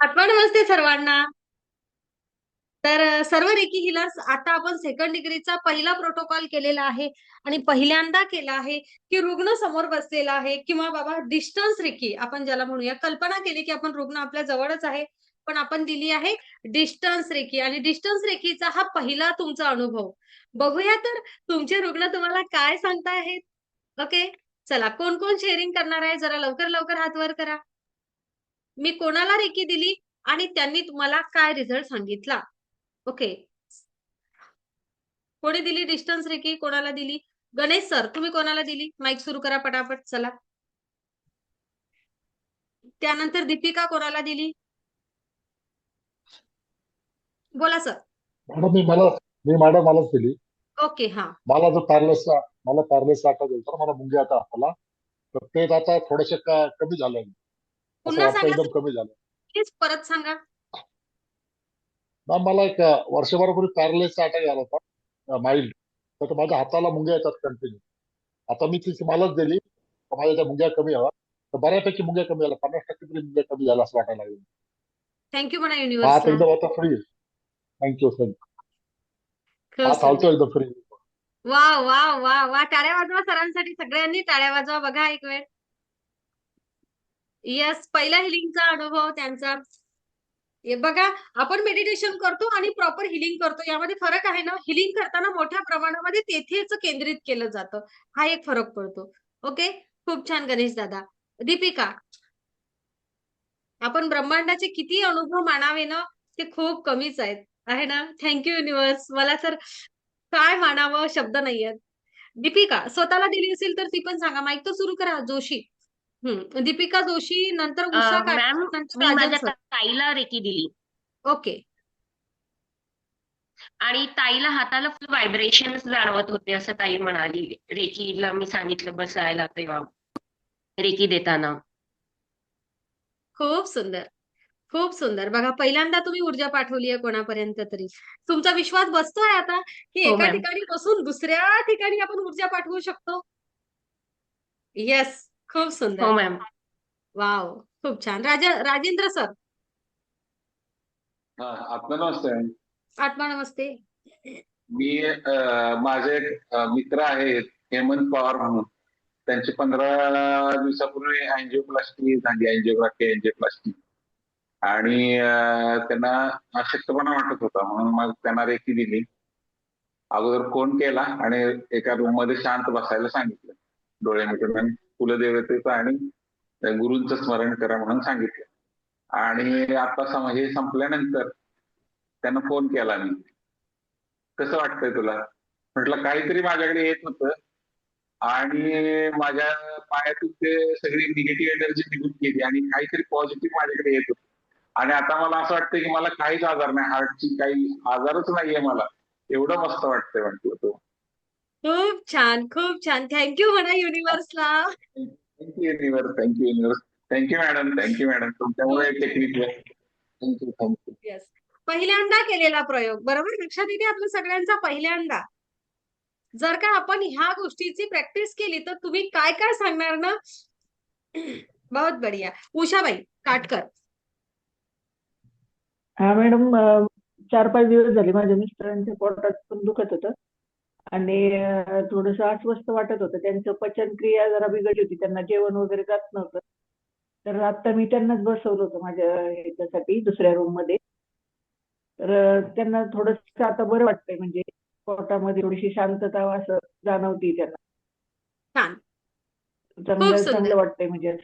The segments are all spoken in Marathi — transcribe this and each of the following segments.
आत्मा नमस्ते सर्वांना. तर सर्व रेकी हिलर्स आता आपण सेकंड डिग्रीचा पहिला प्रोटोकॉल केलेला आहे आणि पहिल्यांदा केला आहे की रुग्ण समोर बसलेला आहे किंवा बाबा डिस्टन्स रेकी आपण ज्याला म्हणूया. कल्पना केली की आपण रुग्ण आपल्या जवळच आहे पण आपण दिली आहे डिस्टन्स रेकी आणि डिस्टन्स रेकीचा हा पहिला तुमचा अनुभव. बघूया तर तुमचे रुग्ण तुम्हाला काय सांगता ओके? चला कोण कोण शेअरिंग करणार आहे? जरा लवकर लवकर हात वर करा. मी कोणाला रेकी दिली आणि त्यांनी तुम्हाला काय रिझल्ट सांगितला? ओके कोणी दिली डिस्टन्स रेकी कोणाला दिली? गणेश सर तुम्ही कोणाला दिली? माईक सुरू करा पटापट चला. त्यानंतर दीपिका कोणाला दिली? बोला सर मॅडम मी मला मी मॅडम मलाच दिली. ओके हा. मला जो पॅरलेसचा मला पॅरलेसचा अटॅक होता मला मुंग्या आता हाताला तर ते आता थोडेसे कमी झालं. असं पुन्हा वाटतं सांगा एकदम कमी झालं. प्लीज परत सांगा. मॅम मला एक अं, वर्षभरापूर्वी पॅरलेसचा अटॅक आला होता माइल्ड तर तो माझ्या हाताला मुंग्या येतात कंटिन्यू आता मी ती मलाच दिली तर माझ्या त्या मुंग्या कमी हवा. तर बऱ्यापैकी मुंग्या कमी झाल्या पन्नास टक्के तरी मुंग्या कमी झाल्या असं वाटायला लागलं. थँक्यू म्हणा हात युनिव्हर्सला एकदम आता फ्री थँक्यू थँक्यू हात. हालतो एकदम फ्री वा वा वा वा टाळ्या वाजवा सरांसाठी. सगळ्यांनी टाळ्या वाजवा. बघा एक वेळ. येस पहिला हिलिंगचा अनुभव त्यांचा. बघा आपण मेडिटेशन करतो आणि प्रॉपर हिलिंग करतो. यामध्ये फरक आहे ना? हिलिंग करताना मोठ्या प्रमाणामध्ये तेथेच केंद्रित केलं जातं. हा एक फरक पडतो. ओके खूप छान गणेश दादा. दीपिका. आपण ब्रह्मांडाचे किती अनुभव मानावे ना? ते खूप कमीच आहेत. आहे ना? थँक्यू युनिवर्स मला तर काय मानावं? शब्द नाहीयेत. दीपिका स्वतःला दिली असेल तर ती पण सांगा. माईक तर सुरू करा जोशी. हम्म दीपिका जोशी नंतर उषा अं, मॅम नंतर मी राजन माझ्या सर. ताईला रेकी दिली. ओके. आणि ताईला हाताला फुल व्हायब्रेशन जाणवत होते असं ताई म्हणाली. रेकीला मी सांगितलं बसायला तेव्हा. रेकी देताना. खूप सुंदर. खूप सुंदर. बघा पहिल्यांदा तुम्ही ऊर्जा पाठवली आहे कोणापर्यंत तरी. तुमचा विश्वास बसतोय आता की हो, एका मॅम. ठिकाणी बसून दुसऱ्या ठिकाणी आपण ऊर्जा पाठवू शकतो? येस खूप हो सुंदर मॅम. वाव खूप छान. राज राजेंद्र सर. हा आत्मा नमस्ते आत्मा नमस्ते मी माझे मित्र आहेत हेमंत पवार म्हणून. त्यांची पंधरा दिवसापूर्वी अँजिओप्लास्टी झाली अँजिओग्राफी अँजिओप्लास्टी आणि त्यांना अशक्तपणा वाटत होता म्हणून मग त्यांना रेकी दिली. अगोदर फोन केला आणि एका रूममध्ये शांत बसायला सांगितलं. डोळे मिटून. आणि कुलदेवतेचं आणि गुरूंचं स्मरण करा म्हणून सांगितलं. आणि आता हे संपल्यानंतर त्यांना फोन केला मी. कसं वाटतंय तुला? म्हटलं काहीतरी माझ्याकडे येत होतं. आणि माझ्या पायातून ते सगळी निगेटिव्ह एनर्जी निघून गेली आणि काहीतरी पॉझिटिव्ह माझ्याकडे येत होतं. आणि आता मला असं वाटतं की मला काहीच आजार नाही. हार्टची काही आजारच नाहीये मला. एवढं मस्त वाटतंय म्हटलं तो. खूप छान खूप छान. थँक्यू म्हणा युनिव्हर्सला thank you universe thank you universe thank you madam thank you madam तुमच्यामुळे technique thank you thank you yes पहिल्यांदा केलेला प्रयोग. बरोबर? लक्षात येते आपल्या सगळ्यांचा पहिल्यांदा जर का आपण ह्या गोष्टीची प्रॅक्टिस केली तर तुम्ही काय काय सांगणार ना? बहुत बढिया. उषाबाई काटकर हा मॅडम चार पाच दिवस झाले माझ्या मिस्टरांच्या पोटात पण दुखत होतं. आणि थोडंसं अस्वस्थ वाटत होतं. त्यांचं पचनक्रिया जरा बिघडली होती. त्यांना जेवण वगैरे जात नव्हतं. तर आता मी त्यांनाच बसवलं होतं माझ्या ह्याच्यासाठी दुसऱ्या रूममध्ये तर त्यांना थोडंसं आता बरं वाटतंय. म्हणजे पोटामध्ये थोडीशी शांतता असं जाणवती त्यांना. छान. चांगलं. चांगलं वाटतंय म्हणजे.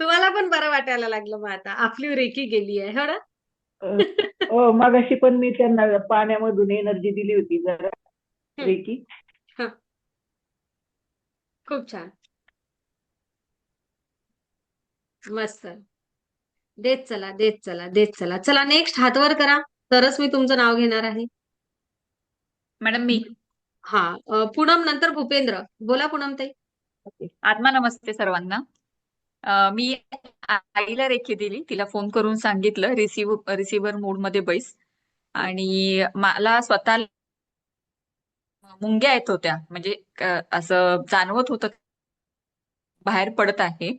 तुम्हाला पण बरं वाटायला लागलं मग आता. आपली रेकी गेली आहे हो ना? हो मगाशी पण मी त्यांना पाण्यामधून एनर्जी दिली होती जरा हं. रेकी खूप छान. मस्त. देत चला देत चला देत चला. चला नेक्स्ट हातवर करा. तरच मी तुमचं नाव घेणार आहे. मॅडम मी. हा. पूनम नंतर भूपेंद्र. बोला पूनम ताई. आत्मा नमस्ते सर्वांना. मी आईला रेखी दिली. तिला फोन करून सांगितलं रिसिव्ह रिसिव्हर मोडमध्ये बैस. आणि मला स्वतःला मुंग्या येत होत्या. म्हणजे असं जाणवत होतं. बाहेर पडत आहे.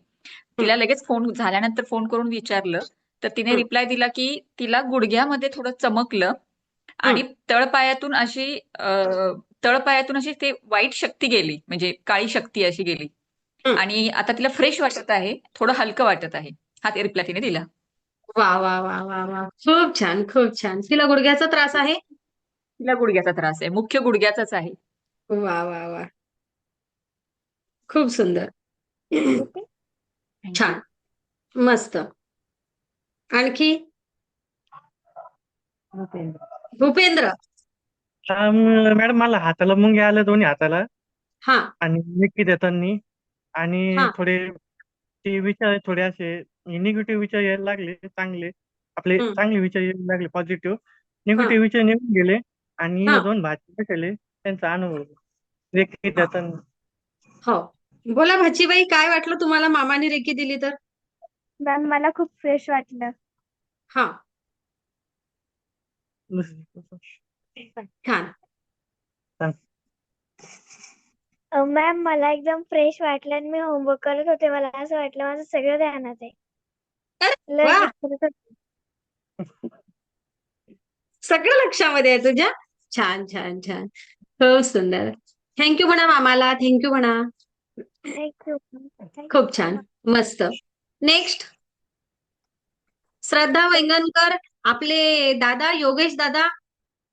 तिला लगेच फोन झाल्यानंतर फोन करून विचारलं. तर तिने. रिप्लाय दिला की तिला गुडघ्यामध्ये थोडं चमकलं. आणि तळपायातून अशी तळपायातून अशी ते वाईट शक्ती गेली. म्हणजे काळी शक्ती अशी गेली. आणि आता तिला फ्रेश वाटत आहे. थोडं हलकं वाटत आहे. हा ते रिप्लाय तिने दिला. वा वा वा वा वा. खूप छान खूप छान. तिला गुडघ्याचा त्रास आहे? तिला गुडघ्याचा त्रास आहे. मुख्य गुडघ्याचाच आहे. वा वा वा. खूप सुंदर. छान. मस्त. आणखी? भूपेंद्र. मॅडम मला हाताला मुंगे आलं दोन्ही हाताला. हा. आणि निकी देताना. आणि हा. थोडे ते विचार थोडे असे निगेटिव्ह विचार यायला लागले चांगले. आपले हं. चांगले विचार यायला लागले पॉझिटिव्ह निगेटिव्ह विचार निघून गेले आणि हा. हे दोन भाजी कशाले त्यांचा अनुभव. रेखी देताना. हो. बोला भाचीबाई काय वाटलं तुम्हाला? मामाने रेकी दिली तर? मॅम मला खूप फ्रेश वाटलं. हा. छान. अ, मॅम मला एकदम फ्रेश वाटलं आणि मी होमवर्क करत होते. मला असं वाटलं माझं सगळं ध्यानात आहे. अरे लय वा. करत होते. सगळं लक्षामध्ये आहे तुझ्या? छान छान छान. खूप सुंदर. थँक्यू म्हणा मामाला. थँक्यू म्हणा. You. खूप छान. मस्त. नेक्स्ट श्रद्धा वेंगणकर आपले दादा योगेश दादा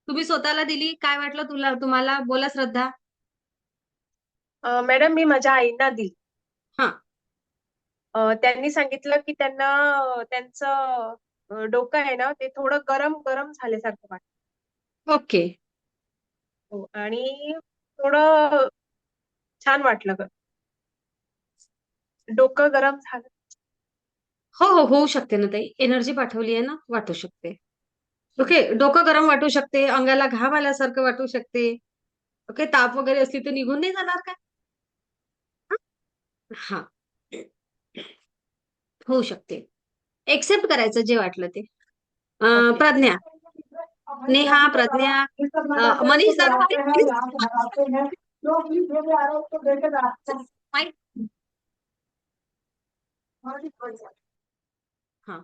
तुम्ही स्वतःला दिली. काय वाटलं तुला तुम्हाला? बोला श्रद्धा. मॅडम मी माझ्या आईंना दिली. हा. अ, त्यांनी सांगितलं की त्यांना अ, त्यांचं अ, डोकं आहे ना ते थोडं गरम गरम झाल्यासारखं वाटतं. ओके. हो, आणि थोडं छान वाटलं ग. डोकं गरम झालं. हो हो होऊ शकते ना ताई. एनर्जी पाठवली आहे ना वाटू शकते. ओके डोकं गरम वाटू शकते अंगाला घाम आल्यासारखं वाटू शकते. ओके ताप वगैरे असली तर निघून नाही जाणार का हा. होऊ शकते. एक्सेप्ट करायचं जे वाटलं ते. प्रज्ञा. नेहा प्रज्ञा मनीष हा.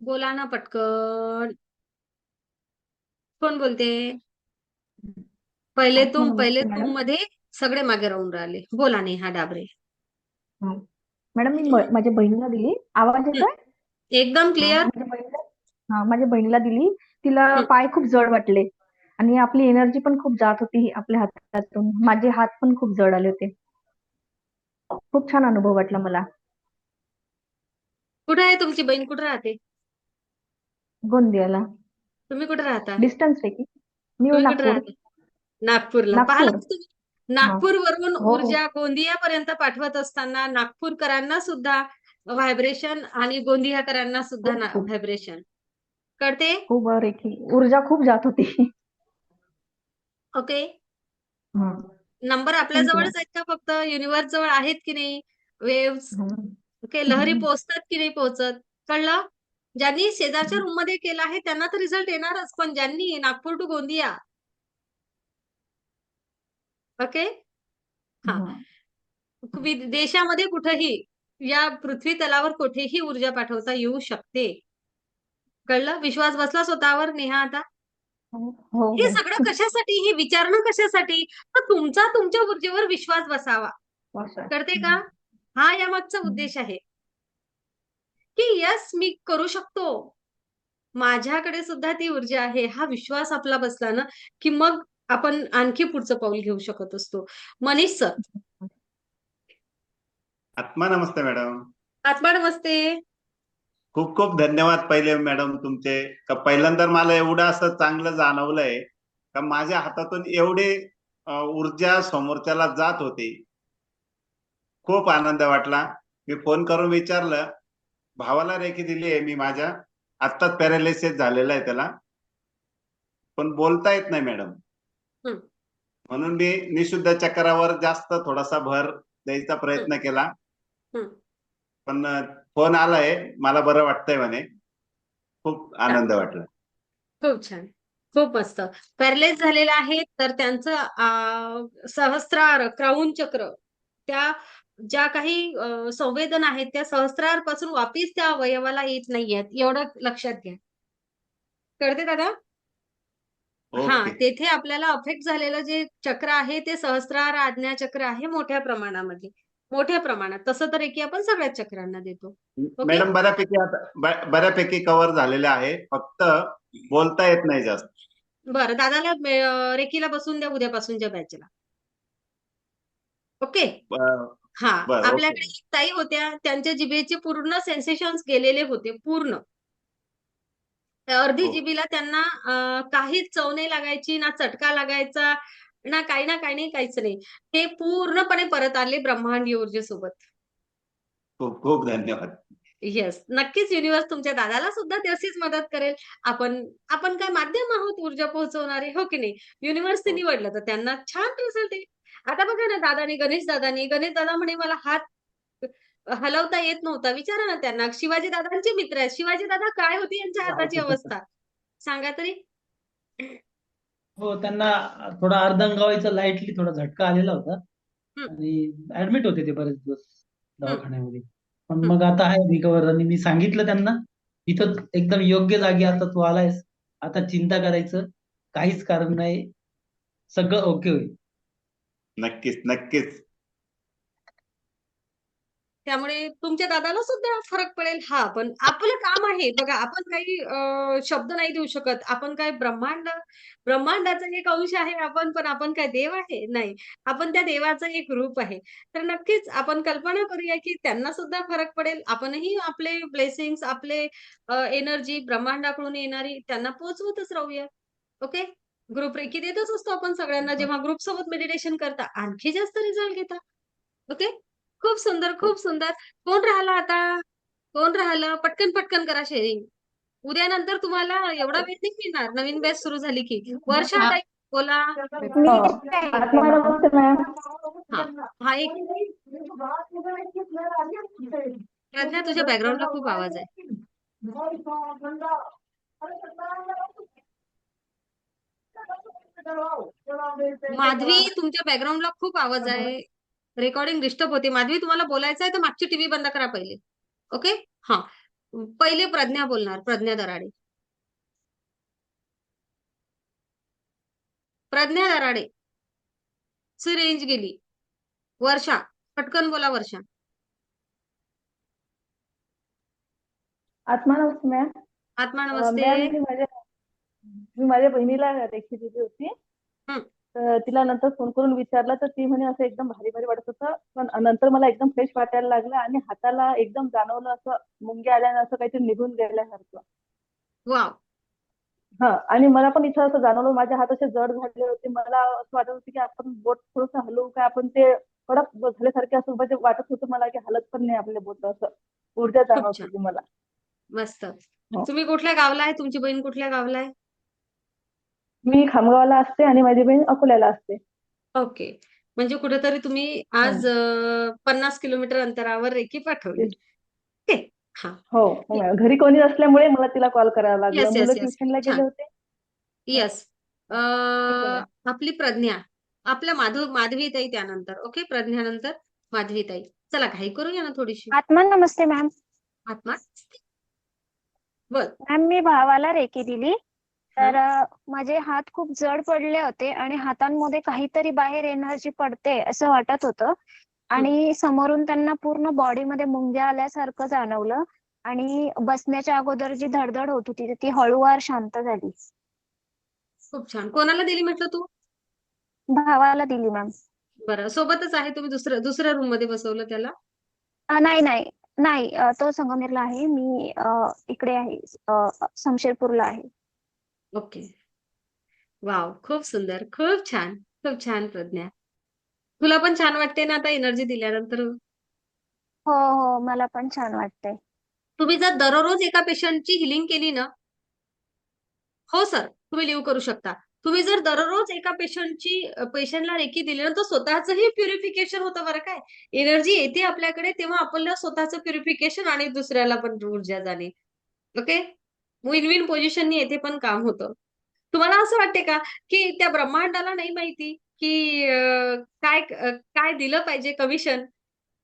बोला ना पटकन. कोण बोलते? पहिले तुम पहिले तुममध्ये सगळे मागे राहून राहिले. बोला नेहा डाबरे. मॅडम मी म- माझ्या बहिणीला दिली. आवाज येतोय? एकदम क्लिअर माझ्या बहिणीला हा माझ्या बहिणीला दिली. तिला हं. पाय खूप जड वाटले. आणि आपली एनर्जी पण खूप जात होती आपल्या हातातून. माझे हात पण खूप जड आले होते. खूप छान अनुभव वाटला मला. कुठे आहे तुमची बहीण? कुठे राहते? गोंदियाला. तुम्ही कुठे राहता? डिस्टन्स आहे की? मी तुम्ही कुठे नागपूर राहता? नागपूरला. नागपूर. का तुम्ही नागपूर वरून हो, हो. ऊर्जा गोंदियापर्यंत पाठवत असताना नागपूरकरांना सुद्धा व्हायब्रेशन आणि गोंदियाकरांना सुद्धा. व्हायब्रेशन कळते? खूप ऊर्जा खूप जात होती. ओके. हं. नंबर आपल्या जवळच आहेत का फक्त? युनिव्हर्स जवळ आहेत की नाही? वेव्स हं. ओके लहरी. पोहोचतात की नाही पोहोचत? कळलं? ज्यांनी शेजारच्या रूममध्ये केलं आहे त्यांना तर रिझल्ट येणारच. पण ज्यांनी नागपूर टू गोंदिया ओके? हा. हं. देशामध्ये कुठेही या पृथ्वी तलावर कुठेही ऊर्जा पाठवता येऊ शकते. कळलं? विश्वास बसला स्वतःवर नेहा आता? हो हो हे. सगळं कशासाठी? हे विचारणं कशासाठी? तर तुमचा तुमच्या ऊर्जेवर विश्वास बसावा. करते का? हा या मागचा. उद्देश आहे. की यस मी करू शकतो. माझ्याकडे सुद्धा ती ऊर्जा आहे. हा विश्वास आपला बसला ना की मग आपण आणखी पुढचं पाऊल घेऊ शकत असतो. मनीष सर. आत्मा नमस्ते मॅडम. आत्मा नमस्ते. खूप खूप धन्यवाद पहिले मॅडम तुमचे. का पहिल्यांदा मला एवढं असं चांगलं जाणवलंय का माझ्या हातातून एवढे ऊर्जा समोरच्याला जात होती. खूप आनंद वाटला. मी फोन करून विचारलं. भावाला रेखी दिली आहे मी माझ्या. आत्ताच पॅरालिसिस झालेला आहे त्याला. पण बोलता येत नाही मॅडम. म्हणून मी निशुद्ध चक्रावर जास्त थोडासा भर द्यायचा प्रयत्न केला. पण फोन आलाय मला बरं वाटतंय म्हणे. खूप आनंद वाटला. खूप छान. खूप मस्त. पॅरलाइज झालेला आहे तर त्यांचं सहस्रार क्राऊन चक्र त्या ज्या काही संवेदना आहेत त्या सहस्त्रारपासून वापिस त्या अवयवाला येत नाहीयेत. एवढं लक्षात घ्या. कळते दादा? हा ओके. तेथे आपल्याला अफेक्ट झालेलं जे चक्र आहे ते सहस्रार आज्ञा चक्र आहे मोठ्या प्रमाणामध्ये मोठ्या प्रमाणात. तसं तर एकी आपण सगळ्याच चक्रांना देतो. ओके? मॅडम बऱ्यापैकी आता ब- बऱ्यापैकी कव्हर झालेले आहे. फक्त बोलता येत नाही जास्त. बरं दादाला मे- अं, रेकीला बसून द्या उद्यापासूनच्या बॅचला ओके? ब- हा बरं आपल्याकडे एक ताई होत्या. त्यांच्या जिभेचे पूर्ण सेन्सेशन्स गेलेले होते पूर्ण. अर्धी हो. जिभेला त्यांना काहीच चव नाही लागायची ना चटका लागायचा ना काही ना काही नाही काहीच नाही. ते पूर्णपणे परत आले ब्रह्मांडीय ऊर्जेसोबत खूप खूप धन्यवाद. येस नक्कीच युनिव्हर्स तुमच्या दादाला सुद्धा तशीच मदत करेल. आपण आपण काय माध्यम आहोत ऊर्जा पोहोचवणारे हो की नाही? युनिव्हर्सने हो. निवडलं तर त्यांना छान रिझल्ट आहे. आता बघा ना दादानी गणेश दादानी गणेश दादा म्हणे मला हात हलवता येत नव्हता. विचारा ना त्यांना. शिवाजी दादांचे मित्र आहेत. शिवाजी दादा काय होती यांच्या हाताची अवस्था? सांगा तरी. हो त्यांना थोडा अर्धांगावायचा लाईटली थोडा झटका आलेला होता. आणि ऍडमिट होते ते बरेच दिवस दवाखान्यामध्ये. पण. मग आता आहे रिकवर आणि मी सांगितलं त्यांना इथं एकदम योग्य जागी आता तू आलायस. आता चिंता करायचं. काहीच कारण नाही. सगळं ओके होईल. नक्कीच नक्कीच. त्यामुळे तुमच्या दादाला सुद्धा फरक पडेल. हा पण आपलं काम आहे. बघा आपण काही शब्द नाही देऊ शकत. आपण काय ब्रह्मांड ब्रह्मांडाचा एक अंश आहे आपण पण आपण काय देव आहे? नाही. आपण त्या देवाचं एक रूप आहे. तर नक्कीच आपण कल्पना करूया की त्यांना सुद्धा फरक पडेल. आपणही आपले ब्लेसिंग्स आपले एनर्जी ब्रह्मांडाकडून येणारी त्यांना पोहोचवतच राहूया. ओके ग्रुप रेकी देतच असतो आपण सगळ्यांना. जेव्हा ग्रुप सोबत मेडिटेशन करता आणखी जास्त रिझल्ट घेता. ओके खूप सुंदर खूप सुंदर. कोण राहिला आता? कोण राहिलं? पटकन पटकन करा शेअरिंग. उद्या नंतर तुम्हाला एवढा वेळ नाही मिळणार. नवीन बॅच सुरू झाली की. वर्षा. ताई बोला. हा एक. प्रज्ञा तुझ्या बॅकग्राऊंडला खूप आवाज आहे. माधवी तुमच्या बॅकग्राऊंडला खूप आवाज आहे. रेकॉर्डिंग डिस्टर्ब होते. माधवी तुम्हाला बोलायचं आहे तर मागची टीव्ही बंद करा पहिले. ओके हा. पहिले प्रज्ञा बोलणार. प्रज्ञा दराडे. प्रज्ञा दराडे. ची रेंज गेली. वर्षा. पटकन बोला वर्षा. आत्मा नमस्ते मॅम. आत्मा नमस्ते. मी माझ्या बहिणीला रेखी दिली होती. तिला नंतर फोन करून विचारलं तर ती म्हणे असं एकदम भारी भारी वाटत होतं. पण नंतर मला एकदम फ्रेश वाटायला लागलं आणि हाताला एकदम जाणवलं असं मुंग्या आल्यानं असं काहीतरी निघून गेल्यासारखं. वाव. हा. आणि मला पण इथं असं जाणवलं माझे हात असे जड झाले होते. मला असं वाटत होतं की आपण बोट थोडंसं हलवू काय आपण ते कडक झाल्यासारखे असं म्हणजे वाटत होतं मला की हलत पण नाही आपले बोट असं. ऊर्जा जाणवत. होती मला. मस्त. हो. तुम्ही कुठल्या गावला आहे? तुमची बहीण कुठल्या गावला आहे? मी खामगावला असते आणि माझी बहीण अकोल्याला असते. ओके. म्हणजे कुठेतरी तुम्ही आज अं, पन्नास किलोमीटर अंतरावर रेकी पाठवली. ओके. हा. हो. हो. मॅम. घरी कोणी नसल्यामुळे मला तिला कॉल करावा लागला. Yes, मुलं yes. ट्युशनला गेले छान. होते. येस आपली प्रज्ञा. आपल्या माधव माधवीताई त्यानंतर. ओके? प्रज्ञानंतर माधवीताई. चला घाई करूया ना थोडीशी? आत्मा नमस्ते मॅम. आत्मा? बोल मॅम मी भावाला रेकी दिली. तर माझे हात खूप जड पडले होते आणि हातांमध्ये काहीतरी बाहेर एनर्जी पडते असं वाटत होतं. आणि समोरून त्यांना पूर्ण बॉडीमध्ये मुंग्या आल्यासारखं जाणवलं आणि बसण्याच्या अगोदर जी धडधड होत होती ती हळूवार शांत झाली. खूप छान. कोणाला दिली म्हटलं तू? भावाला दिली मॅम. बरं सोबतच आहे तुम्ही दुसऱ्या दुसऱ्या रूममध्ये बसवलं त्याला? नाही नाही नाही तो संगमनेरला आहे. मी इकडे आहे शमशेरपूरला आहे. ओके. वाव खूप सुंदर खूप छान खूप छान प्रज्ञा. तुला पण छान वाटते ना आता एनर्जी दिल्यानंतर? हो हो मला पण छान वाटतंय. तुम्ही जर दररोज एका पेशंटची हिलिंग केली ना? हो सर तुम्ही लिव्ह करू शकता. तुम्ही जर दररोज एका पेशंटची पेशंटला रेकी दिली ना तर स्वतःचंही प्युरिफिकेशन होतं बरं काय. एनर्जी येते आपल्याकडे तेव्हा आपल्याला स्वतःचं प्युरिफिकेशन आणि दुसऱ्याला पण ऊर्जा जाणे. ओके? विन विन पोझिशननी येथे पण काम होतं. तुम्हाला असं वाटते का की त्या ब्रह्मांडाला नाही माहिती की काय काय दिलं पाहिजे कमिशन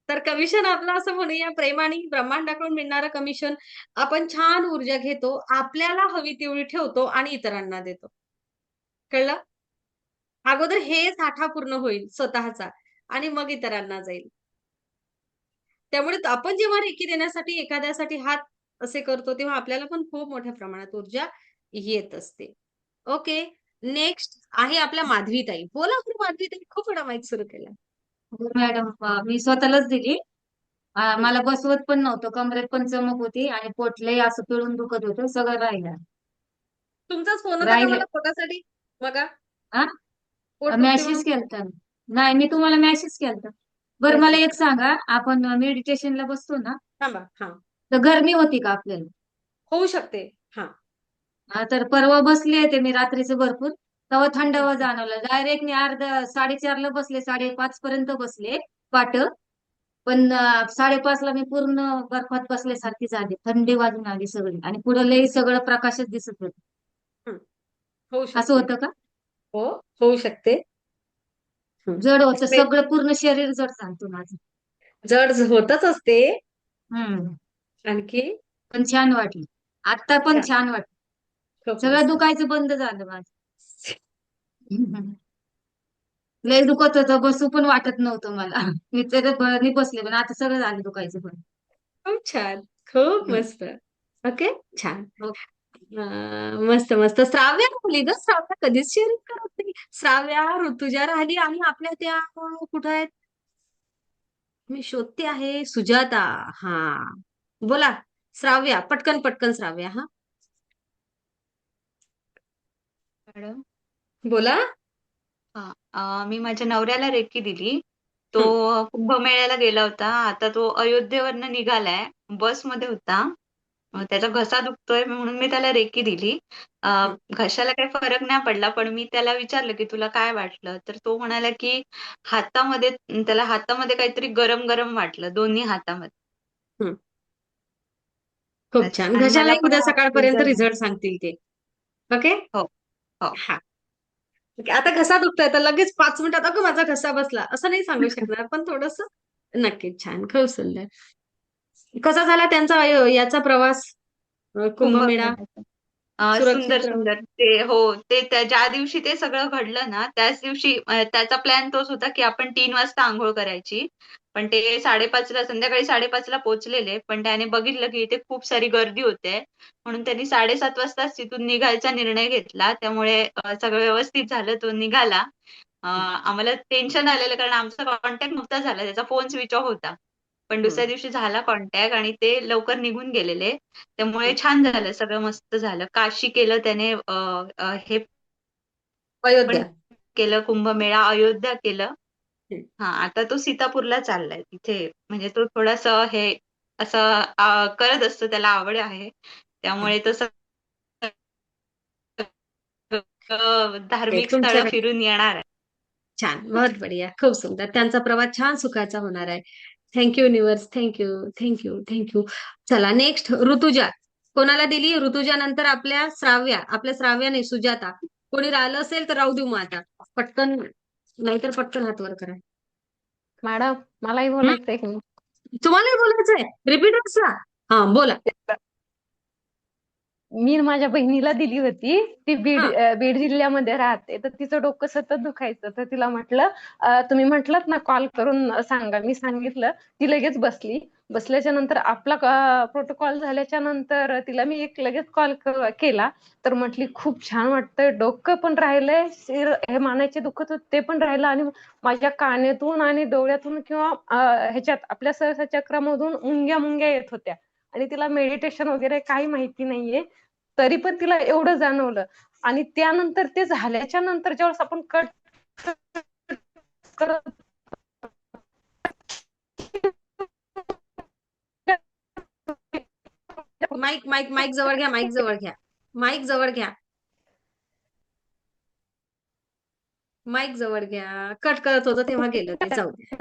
तर कमिशन आपलं असं म्हणूया प्रेमाने ब्रह्मांडाकडून मिळणारं कमिशन आपण छान ऊर्जा घेतो आपल्याला हवी तेवढी ठेवतो आणि इतरांना देतो. कळलं? अगोदर हे साठा पूर्ण होईल स्वतःचा आणि मग इतरांना जाईल. त्यामुळे आपण जेव्हा रेकी देण्यासाठी एखाद्यासाठी हात असे करतो तेव्हा आपल्याला पण खूप मोठ्या प्रमाणात ऊर्जा येत असते. ओके नेक्स्ट आहे आपल्या माधवीताई बोला माधवीताई खूप माईक सुरू केला. हो मॅडम अ, मी स्वतःलाच दिली. मला बसवत पण नव्हतं कमरेत पण चमक होती आणि पोटलंही असं पिळून दुखत होतं सगळं राहिलं. तुमचाच फोन होता पोटासाठी? बघा. हा मेसेज केलता. नाही मी तुम्हाला मेसेज केलता. बरं मला एक सांगा आपण मेडिटेशनला बसतो ना? हा. तर गरमी होती का आपल्याला? होऊ शकते. हा. हा, तर परवा बसले होते मी रात्रीचं भरपूर. तेव्हा थंडावा. जाणवला. डायरेक्ट मी अर्धा साडेचारला बसले साडेपाच पर्यंत बसले पाट पण अं, साडेपाचला मी पूर्ण बर्फात बसल्यासारखी झाली. थंडी वाजून आली सगळी. आणि पुढे लई सगळं प्रकाशच दिसत होत. होऊ असं शकते होतं का? हो होऊ शकते. जड होतं. सगळं पूर्ण शरीर जड सांगतो माझं. जड होतच असते. हम्म आणखी पण छान वाटलं. आता पण छान. वाटलं. सगळं दुखायचं बंद झालं माझं. लय दुखत होतं बसू पण वाटत नव्हतं मला. मी तर ब- मी बसले पण आता सगळं झालं दुखायचं पण. खूप छान. खूप. मस्त. ओके? छान. हो. अं, मस्त मस्त. श्राव्या राहिली ग? श्राव्या कधीच शेअरिंग करत नाही. श्राव्या ऋतुजा राहिली आणि आपल्या त्या कुठं आहेत? मी शोधते आहे सुजाता. हा. बोला श्राव्या पटकन पटकन श्राव्या हा. मॅडम. बोला. हा अं, मी माझ्या नवऱ्याला रेकी दिली. तो. कुंभमेळ्याला गेला होता. आता तो अयोध्येवरनं निघालाय. बसमध्ये होता. अं, त्याचा घसा दुखतोय म्हणून मी त्याला रेकी दिली. अं. घशाला काही फरक नाही पडला पण मी त्याला विचारलं की तुला काय वाटलं? तर तो म्हणाला की हातामध्ये त्याला हातामध्ये काहीतरी गरम गरम वाटलं. दोन्ही हातामध्ये. हम्म. खूप. छान. घशाला उद्या सकाळपर्यंत रिझल्ट सांगतील ते. ओके हो हो. हा. ओके, आता घसा दुखतोय तर लगेच पाच मिनिटात अगं माझा घसा बसला. असं नाही सांगू शकणार पण थोडस नक्कीच छान. खूप सुंदर. कसा झाला त्यांचा याचा प्रवास? कुंभमेळा? सुंदर सुंदर. ते हो ते ज्या दिवशी ते सगळं घडलं ना त्याच दिवशी त्याचा प्लॅन तोच होता की आपण तीन वाजता आंघोळ करायची. पण ते साडेपाचला संध्याकाळी साडेपाचला पोहोचलेले पण त्याने बघितलं की इथे खूप सारी गर्दी होते. म्हणून त्यांनी साडेसात वाजताच तिथून निघायचा निर्णय घेतला. त्यामुळे सगळं व्यवस्थित झालं तो निघाला. आम्हाला टेन्शन आलेलं कारण आमचा कॉन्टॅक्ट नव्हता झाला. त्याचा फोन स्विच ऑफ होता. पण दुसऱ्या दिवशी झाला कॉन्टॅक्ट आणि ते लवकर निघून गेलेले. त्यामुळे छान झालं सगळं मस्त झालं. काशी केलं त्याने हे केलं कुंभमेळा अयोध्या केलं. हा. आता तो सीतापूरला चाललाय. तिथे म्हणजे तो थोडासा हे असं करत असतो त्याला आवड आहे. त्यामुळे तो धार्मिक स्थळं फिरून येणार आहे. छान बहुत बढिया खूप सुंदर. त्यांचा प्रवास छान सुखाचा होणार आहे. Thank you universe thank you thank you thank you चला नेक्स्ट ऋतुजा. कोणाला दिली? ऋतुजा नंतर आपल्या श्राव्या आपल्या श्राव्याने सुजाता. कोणी राहिलं असेल तर राहू देऊ मग आता. पटकन नाहीतर पटकन हात वर करा. मॅडम मलाही? बोलायचंय की तुम्हालाही बोलायचंय? रिपीट हा बोला. मी माझ्या बहिणीला दिली होती. ती बीड बीड जिल्ह्यामध्ये राहते. तर तिचं डोकं सतत दुखायचं. तर तिला म्हटलं तुम्ही म्हटलात ना कॉल करून सांगा. मी सांगितलं ती लगेच बसली. बसल्याच्या नंतर आपला प्रोटोकॉल झाल्याच्यानंतर तिला मी एक लगेच कॉल केला. तर म्हटली खूप छान वाटतंय. डोकं पण राहिलंय. शिर हे मानेचे दुखत होते ते पण राहिलं. आणि माझ्या कानेतून आणि डोळ्यातून किंवा ह्याच्यात आपल्या सहसा चक्रामधून मुंग्या मुंग्या येत होत्या. आणि तिला मेडिटेशन वगैरे काही माहिती नाहीये. तरी पण तिला एवढं जाणवलं. आणि त्यानंतर ते झाल्याच्यानंतर ज्यावेळेस आपण कट करत माईक माईक माईक जवळ घ्या माईक जवळ घ्या. माईक जवळ घ्या. माईक जवळ घ्या. कट करत होतं तेव्हा गेलं ते. जाऊ द्या.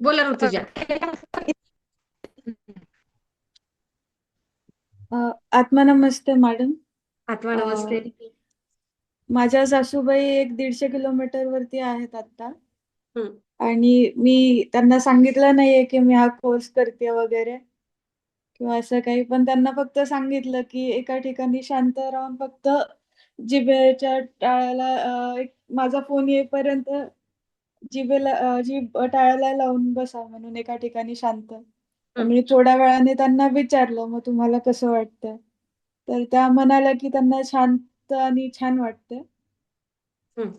बोला ऋतुजा अ, आत्मा नमस्ते मॅडम. आत्मा नमस्ते. माझ्या सासूबाई एक दीडशे किलोमीटर वरती आहेत आता. आणि मी त्यांना सांगितलं नाहीये की मी हा कोर्स करते वगैरे. किंवा असं काही पण त्यांना फक्त सांगितलं की एका ठिकाणी शांत राहून फक्त जिभेच्या टाळ्याला एक माझा फोन येईपर्यंत जिभेला जीभ टाळ्याला लावून बसा म्हणून एका ठिकाणी शांत. आणि थोड्या वेळाने त्यांना विचारलं मग तुम्हाला कसं वाटतंय? तर त्या म्हणाल्या की त्यांना शांत आणि छान वाटतंय. हम्म.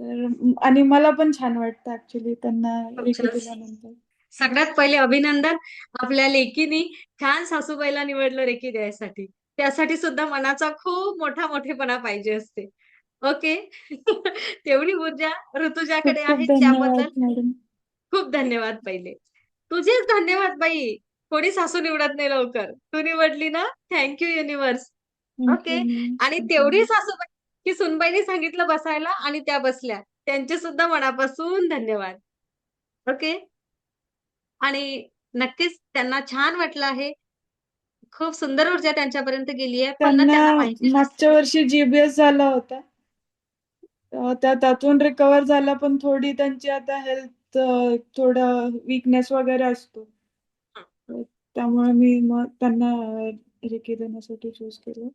तर आणि मला पण छान वाटतं ऍक्च्युली त्यांना खूप रेकी छान. दिल्यानंतर. सगळ्यात पहिले अभिनंदन आपल्या लेकीनी छान सासूबाईला निवडलं रेकी द्यायसाठी त्यासाठी सुद्धा मनाचा खूप मोठा मोठेपणा पाहिजे असते. ओके? तेवढी ऊर्जा ऋतुजाकडे खूप आहे. धन्यवाद त्याबद्दल मॅडम. खूप धन्यवाद पहिले. तुझेच धन्यवाद बाई. कोणी सासू निवडत नाही लवकर. तू निवडली ना? थँक्यू युनिव्हर्स ओके आणि तेवढी सासूबाई की सुनबाईने सांगितलं बसायला आणि त्या बसल्या. त्यांचे सुद्धा मनापासून धन्यवाद. ओके आणि नक्कीच त्यांना छान वाटलं आहे. खूप सुंदर ऊर्जा त्यांच्यापर्यंत गेली आहे. पण मागच्या वर्षी जीबीएस झाला होता. त्यातून रिकवर झाला पण थोडी त्यांची आता हेल्थ थोडं विकनेस वगैरे असतो. त्यामुळे मी मग त्यांना रेकी देण्यासाठी चूज केलं.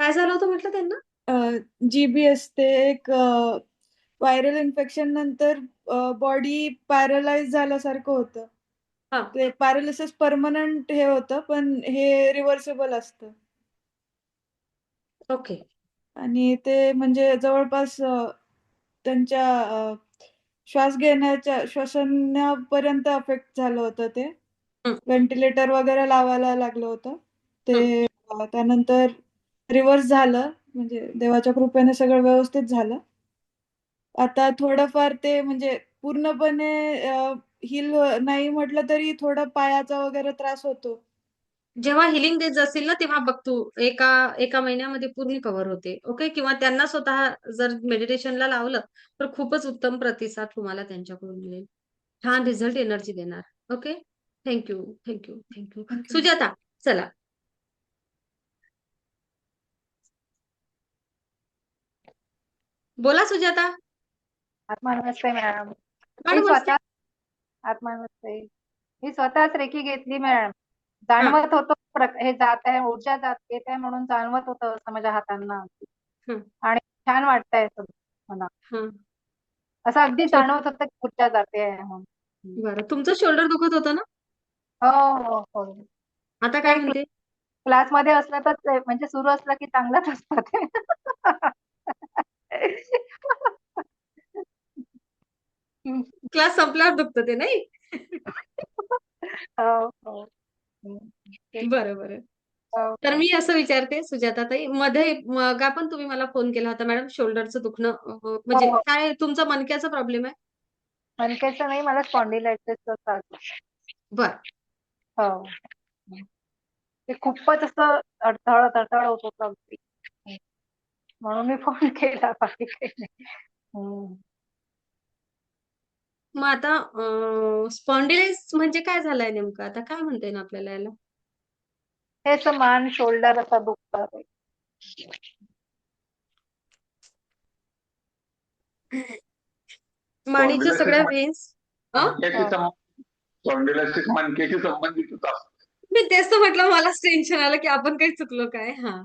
काय झालं होतं म्हटलं त्यांना? जीबीएस ते एक व्हायरल इन्फेक्शन नंतर बॉडी पॅरलाइज झाल्यासारखं होतं. हा. ते पॅरालिसिस परमनंट हे होतं पण हे रिव्हर्सेबल असतं. ओके. आणि ते म्हणजे जवळपास त्यांच्या श्वास घेण्याच्या श्वसनापर्यंत अफेक्ट झालं होतं ते. व्हेंटिलेटर वगैरे लावायला लागलं होतं. ते त्यानंतर रिव्हर्स झालं. म्हणजे देवाच्या कृपेने सगळं व्यवस्थित झालं. आता थोडंफार ते म्हणजे पूर्णपणे हिल नाही म्हटलं तरी थोडं पायाचा वगैरे त्रास होतो. जेव्हा हिलिंग देत जाशील ना तेव्हा बघ तू एका एका महिन्यामध्ये पूर्ण कव्हर होते ओके किंवा त्यांना स्वतः जर मेडिटेशनला लावलं तर खूपच उत्तम प्रतिसाद तुम्हाला त्यांच्याकडून मिळेल. छान रिझल्ट एनर्जी देणार okay thank you thank you thank you Sujata चला. बोला सुजाता. आत्मा नमस्ते मॅडम मी नमस्ते. स्वतः आत्मा नमस्ते मी स्वतःच रेकी घेतली मॅडम. जाणवत होतं प्र- हे जात आहे ऊर्जा जात येत आहे म्हणून जाणवत होतं असं माझ्या हातांना. हं. आणि छान वाटतंय असं मला. हं. असं अगदी जाणवत होतं की ऊर्जा जाते आहे म्हणून. बरं तुमचं शोल्डर दुखत होतं ना? हो हो हो. आता काय म्हणते? क्लासमध्ये असलं तर ते- म्हणजे सुरू असलं की चांगलंच असतं ते. क्लास संपल्यावर दुखतं ते नाही? हो हो. बरं बरं हो. तर मी असं विचारते सुजाताताई मध्ये मग पण तुम्ही मला फोन केला होता मॅडम शोल्डरचं दुखणं अं, म्हणजे हो. काय तुमचा मणक्याचा प्रॉब्लेम आहे मणक्याचं नाही मला स्पॉन्डिलायटिसचा त्रास आहे. बर हो ते खूपच असं अडथळ अडथळ होत होतं अगदी म्हणून मी फोन केला बाकी काही नाही हम्म. मग आता स्पॉन्डिलाइस म्हणजे काय झालंय नेमकं? आता काय म्हणता येईल आपल्याला याला? हे असं मान शोल्डर असं दुखतं मानेच्या सगळ्या वेन्स मणक्याशी संबंध स्पॉन्डिलायसिस मणक्याशी संबंधितच असतं मी तेच तर म्हटलं मलाच टेन्शन आलं की आपण काही चुकलो काय? हा.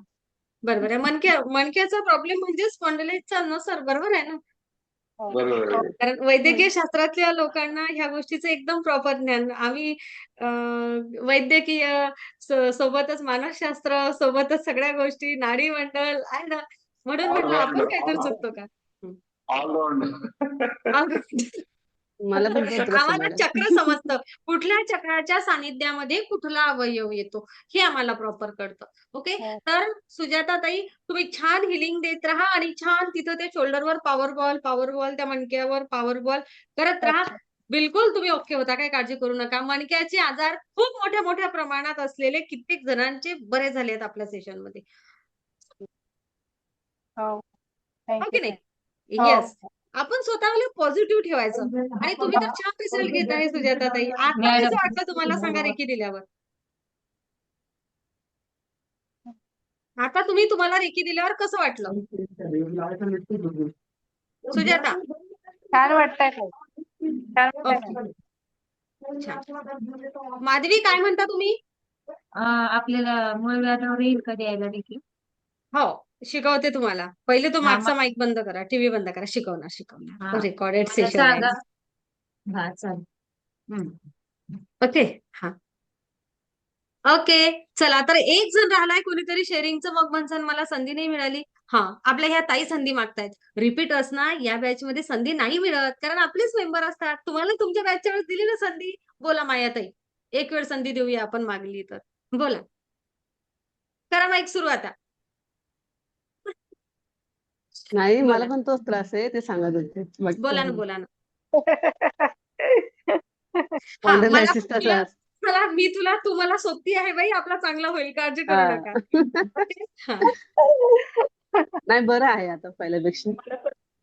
बरोबर आहे. मणक्या मणक्याचा प्रॉब्लेम म्हणजे स्पॉन्डिलाइसचा न सर बरोबर आहे ना? बरोबर आहे. कारण वैद्यकीय शास्त्रातल्या लोकांना ह्या गोष्टीचं एकदम प्रॉपर ज्ञान. आम्ही अं, वैद्यकीय सो- सोबतच मानसशास्त्र सोबतच सगळ्या गोष्टी नाडी मंडल आहे ना? म्हणून म्हटलं आपण काहीतरी चुकतो का? ऑलराऊंड मला पण आम्हाला चक्र समजतं. कुठल्या चक्राच्या सानिध्यामध्ये कुठला अवयव येतो? हे आम्हाला प्रॉपर कळतं. ओके तर सुजाता ताई तुम्ही छान हिलिंग देत राहा आणि छान तिथं ते शोल्डरवर पॉवर बॉल पॉवर बॉल त्या मणक्यावर पॉवर बॉल करत राहा. बिलकुल तुम्ही ओके होता. काही काळजी करू नका. मणक्याचे आजार खूप मोठ्या मोठ्या प्रमाणात असलेले कित्येक जणांचे बरे झाले आहेत आपल्या सेशनमध्ये. हो. हो की नाही? हो. येस आपण स्वतःला पॉझिटिव्ह ठेवायचं. आणि तुम्ही तर छान रिझल्ट घेत आहे सुजाता ताई. आता कसं वाटलं तुम्हाला सांगा रेकी दिल्यावर? आता तुम्ही तुम्हाला रेकी दिल्यावर कसं वाटलं? सुजाता. छान वाटतंय. छान माधवी काय म्हणता तुम्ही? आपल्याला मूळ व्याजावर येईल का द्यायला देखील हो. शिकवते तुम्हाला. पहिले तो हा, मागचा माईक बंद करा. टीव्ही बंद करा. शिकवणार शिकवणार. रेकॉर्डेड मला सेशन सांगा आहे. हा चालेल. हम्म. ओके हा. ओके चला. तर एक जण राहिलाय कोणीतरी शेअरिंगचं मग म्हणसान मला संधी नाही मिळाली. हा आपल्या ह्या ताई संधी मागतायत. रिपीट असणार या बॅच मध्ये संधी नाही मिळत. कारण आपलेच मेंबर असतात. तुम्हाला तुमच्या बॅचच्या वेळेस दिली ना संधी? बोला माया ताई एक वेळ संधी देऊया आपण मागली तर. बोला. करा माईक सुरू आता. नाही मला पण तोच त्रास आहे ते सांगत होते. बोला ना. बोला ना. हा त्रास. चला मी तुला तू मला सोबती आहे बाई आपला चांगला होईल काळजी करू हा. नका? हा. नाही बरं आहे आता पहिल्यापेक्षा.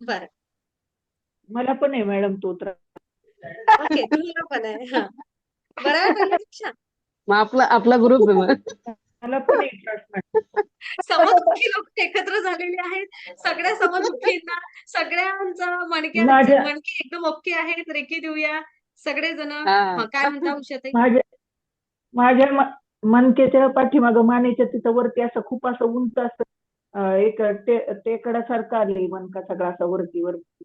बरं. मला पण आहे मॅडम तो त्रास. ओके तुला पण आहे हा. बरं आहे पहिल्यापेक्षा. मग आपला आपला ग्रुप आहे मग. मला पण समदुःखी लोक एकत्र झालेले आहेत? सगळ्या समदुःखींना सगळ्यांचा मणक्या माझ्या मणके एकदम ओके आहेत रेकी देऊया. सगळेजण हा. हा काय म्हणता उषाताई माझ्या माझ्या मनकेच्या पाठीमागं मानेच्या तिथं वरती असं खूप असं उंच असं एक टेकडासारखं आलंय मनका सगळा असा वरती वरती.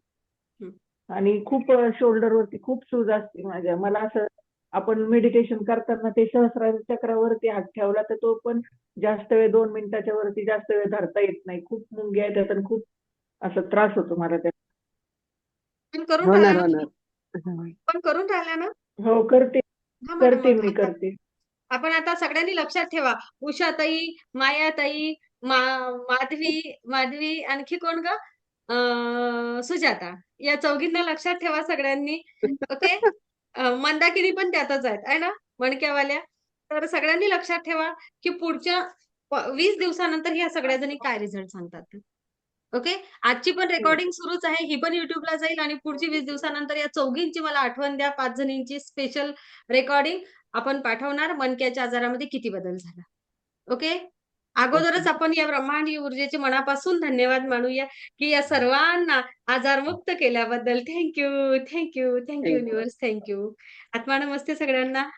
आणि खूप शोल्डर वरती खूप सूज असते माझ्या. मला असं आपण मेडिटेशन करताना ते सहस्रार चक्रावरती हात ठेवला तर तो पण जास्त वेळ दोन मिनिटाच्या वरती जास्त वेळ धरता येत नाही. खूप मुंग्या येतात आणि खूप असं त्रास होतो मला त्या पण करून राहिला ना तुम्ही? हा. पण करून राहिला ना? हो करते. हा करते मग मी करते. आपण आता सगळ्यांनी लक्षात ठेवा. उषाताई मायाताई मा माधवी माधवी आणखी कोण ग? सुजाता. या चौघींना लक्षात ठेवा सगळ्यांनी. ओके? मंदाकिनी पण त्यातच आहेत आहे ना? मणक्यावाल्या. तर सगळ्यांनी लक्षात ठेवा की पुढच्या वीस दिवसानंतर ह्या सगळ्या जणी काय रिझल्ट सांगतात. ओके? आजची पण रेकॉर्डिंग सुरूच आहे. ही पण युट्यूबला जाईल आणि पुढची वीस दिवसानंतर या चौघींची मला आठवण द्या. पाच जणींची स्पेशल रेकॉर्डिंग आपण पाठवणार. मनक्याच्या आजारामध्ये किती बदल झाला. ओके? अगोदरच आपण या ब्रह्मांडीय ऊर्जेचे मनापासून धन्यवाद मानूया की या सर्वांना आजारमुक्त केल्याबद्दल thank you thank you thank you. Universe thank you आत्मा नमस्ते सगळ्यांना.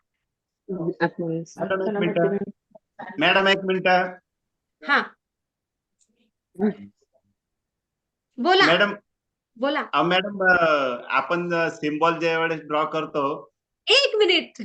मॅडम एक मिनिट. मॅम. मॅडम एक मिनिट. हा. बोला. मॅडम बोला. अ, मॅडम आपण सिम्बॉल ज्या वेळेस ड्रॉ करतो. एक मिनिट.